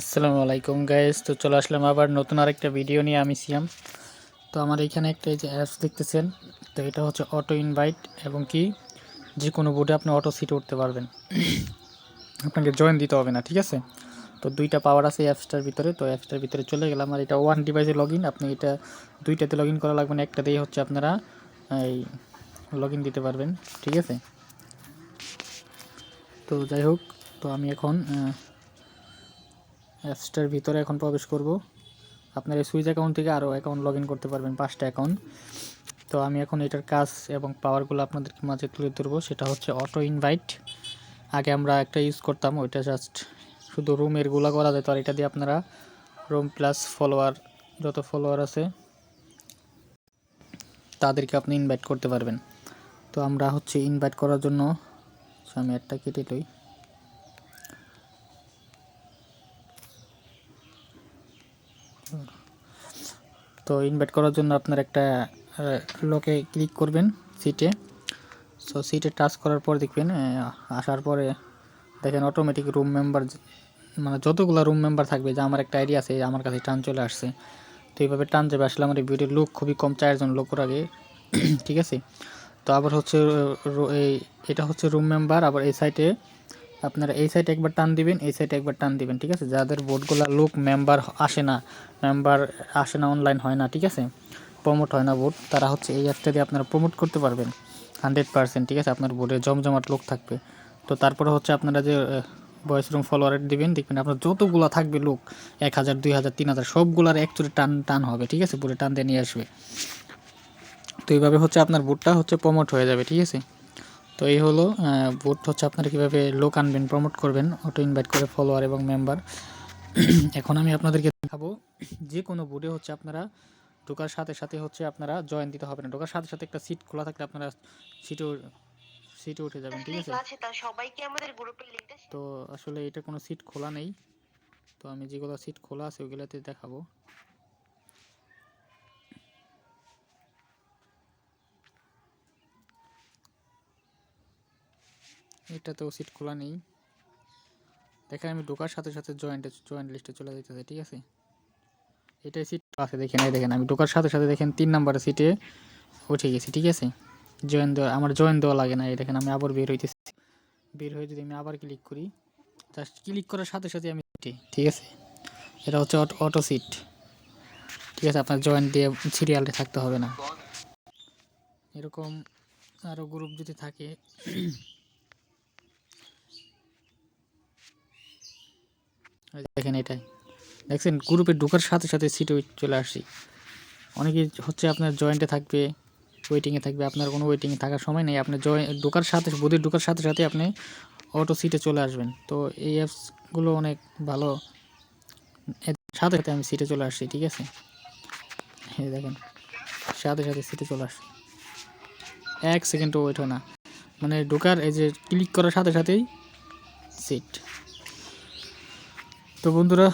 আসসালামু আলাইকুম গাইস তো চলে আসলাম আবার নতুন আরেকটা ভিডিও নিয়ে, আমি সিয়াম। তো আমার এখানে একটা এই যে অ্যাপস দেখতেছেন, তো এটা হচ্ছে অটো ইনভাইট এবং কি যে কোনো বোর্ডে আপনি অটো সিট উঠতে পারবেন। আপনাকে জয়েন দিতে হবে না, ঠিক আছে? তো দুইটা পাওয়ার আছে অ্যাপসটার ভিতরে, তো অ্যাপসটার ভিতরে চলে গেলাম। আর এটা ওয়ান ডিভাইসে লগ ইন আপনি এটা দুইটাতে লগ ইন করা লাগবে না, একটাতেই হচ্ছে আপনারা এই লগ ইন দিতে পারবেন, ঠিক আছে? তো যাই হোক, তো আমি এখন অ্যাপসটার ভিতরে এখন প্রবেশ করব। আপনার এই সুইচ অ্যাকাউন্ট থেকে আরও অ্যাকাউন্ট লগ করতে পারবেন, পাঁচটা অ্যাকাউন্ট। তো আমি এখন এটার কাজ এবং পাওয়ারগুলো আপনাদেরকে মাঝে তুলে ধরবো। সেটা হচ্ছে অটো ইনভাইট। আগে আমরা একটা ইউজ করতাম, ওইটা জাস্ট শুধু রুমেরগুলা করা যেত, আর এটা দিয়ে আপনারা রুম প্লাস ফলোয়ার, যত ফলোয়ার আছে, তাদেরকে আপনি ইনভাইট করতে পারবেন। তো আমরা হচ্ছে ইনভাইট করার জন্য, আমি একটা কেটে লই। তো ইনভাইট করার জন্য আপনার একটা লোকে ক্লিক করবেন সিটে সো সিটে টাচ করার পর দেখবেন আসার পরে দেখেন অটোমেটিক রুম মেম্বার মানে যতগুলো রুম মেম্বার থাকবে, যে আমার একটা আইডিয়া আছে, আমার কাছে টান চলে আসছে। তো এইভাবে টান যাবে, আসলে আমার এই ভিডিওর লোক খুবই কম চারজন লোকের আগে, ঠিক আছে? তো আবার হচ্ছে এই, এটা হচ্ছে রুম মেম্বার আবার এই সাইডে আপনারা এই সাইডে একবার টান দিবেন, এই সাইডে একবার টান দিবেন, ঠিক আছে? যাদের বোর্ডগুলো লোক মেম্বার আসে না মেম্বার আসে না অনলাইন হয় না, ঠিক আছে? প্রমোট হয় না বোর্ড তারা হচ্ছে এই অ্যাপটা দিয়ে আপনারা প্রমোট করতে পারবেন হান্ড্রেড পার্সেন্ট ঠিক আছে? আপনার বোর্ডে জমজমাট লোক থাকবে। তো তারপরে হচ্ছে আপনারা যে ভয়েস রুম ফলোয়ার দিবেন, দেখবেন আপনার যতগুলো থাকবে লোক এক হাজার, দুই হাজার, তিন হাজার, সবগুলার একচুরি টান টান হবে, ঠিক আছে? পুরো টান দিয়ে নিয়ে আসবে। তো এইভাবে হচ্ছে আপনার বোর্ডটা হচ্ছে প্রমোট হয়ে যাবে, ঠিক আছে? তো এই হলো বোর্ড হচ্ছে আপনারা কীভাবে লোক আনবেন প্রমোট করবেন অটো ইনভাইট করে ফলোয়ার এবং মেম্বার এখন আমি আপনাদেরকে দেখাবো যে কোনো বোর্ডে হচ্ছে আপনারা ঢোকার সাথে সাথে হচ্ছে আপনারা জয়েন দিতে হবে না। ঢোকার সাথে সাথে একটা সিট খোলা থাকলে আপনারা সিটে সিটে উঠে যাবেন ঠিক আছে? আছে সবাইকে আমাদের গ্রুপে লিংকটা তো আসলে এটা কোনো সিট খোলা নেই। তো আমি যেগুলো সিট খোলা আছে ওগুলোতে দেখাবো। এটাতেও সিট খোলা নেই। দেখেন আমি ঢোকার সাথে সাথে জয়েন্টে জয়েন্ট লিস্টে চলে যেতেছে ঠিক আছে? এটাই সিট আছে, দেখেন, এই দেখেন, আমি ঢোকার সাথে সাথে দেখেন তিন নাম্বারের সিটে উঠে গেছি, ঠিক আছে? জয়েন দেওয়া, আমার জয়েন দেওয়া লাগে না, এই দেখেন, আমি আবার বের হইতেছি। বের হয়ে যদি আমি আবার ক্লিক করি জাস্ট ক্লিক করার সাথে সাথে আমি উঠি ঠিক আছে? এটা হচ্ছে অটো সিট ঠিক আছে? আপনার জয়েন দিয়ে সিরিয়ালে থাকতে হবে না। এরকম আরও গ্রুপ যদি থাকে দেখেন এটাই। দেখছেন, গ্রুপে ঢোকার সাথে সাথে সিটে চলে আসছি। অনেকে হচ্ছে আপনার জয়েন্টে থাকবে ওয়েটিংয়ে থাকবে, আপনার কোনো ওয়েটিংয়ে থাকার সময় নেই। আপনি জয় ঢোকার সাথে বোধের ঢোকার সাথে সাথে আপনি অটো সিটে চলে আসবেন। তো এই অ্যাপসগুলো অনেক ভালো। সাথে সাথে আমি সিটে চলে আসছি, ঠিক আছে? হ্যাঁ দেখেন, সাথে সাথে সিটে চলে আসছি। এক সেকেন্ডও ওয়েট হয় না। মানে ঢোকার এই যে ক্লিক করার সাথে সাথেই সিট তো বন্ধুরা,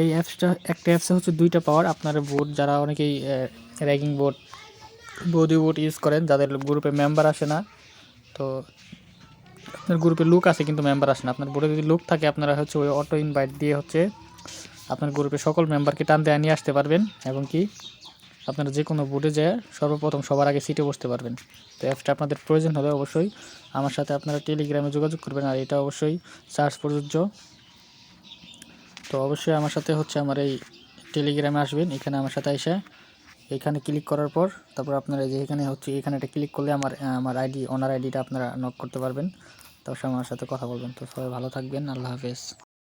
এই অ্যাপসটা একটা অ্যাপসে হচ্ছে দুইটা পাওয়ার আপনার বোর্ড যারা অনেকেই র্যাগিং বোর্ড বৌদি বোর্ড ইউজ করেন, যাদের গ্রুপে মেম্বার আসে না, তো আপনার গ্রুপে লুক আছে কিন্তু মেম্বার আসে না। আপনার বোর্ডে যদি লুক থাকে, আপনারা হচ্ছে ওই অটো ইনভাইট দিয়ে হচ্ছে আপনার গ্রুপে সকল মেম্বারকে টান দেওয়া নিয়ে আসতে পারবেন এবং কি আপনারা যে কোনো বোর্ডে যেয়ে সর্বপ্রথম সবার আগে সিটে বসতে পারবেন। তো অ্যাপসটা আপনাদের প্রয়োজন হলে অবশ্যই আমার সাথে আপনারা টেলিগ্রামে যোগাযোগ করবেন, আর এটা অবশ্যই চার্জ প্রযোজ্য। তো অবশ্যই আমার সাথে হচ্ছে আমার এই টেলিগ্রামে আসবেন, এখানে আমার সাথে এসে এখানে ক্লিক করার পর, তারপর আপনারা যে এখানে হচ্ছে, এখানে একটা ক্লিক করলে আমার আমার আইডি ওনার আইডিটা আপনারা নক করতে পারবেন। তার সঙ্গে আমার সাথে কথা বলবেন। তো সবাই ভালো থাকবেন, আল্লাহ হাফেজ।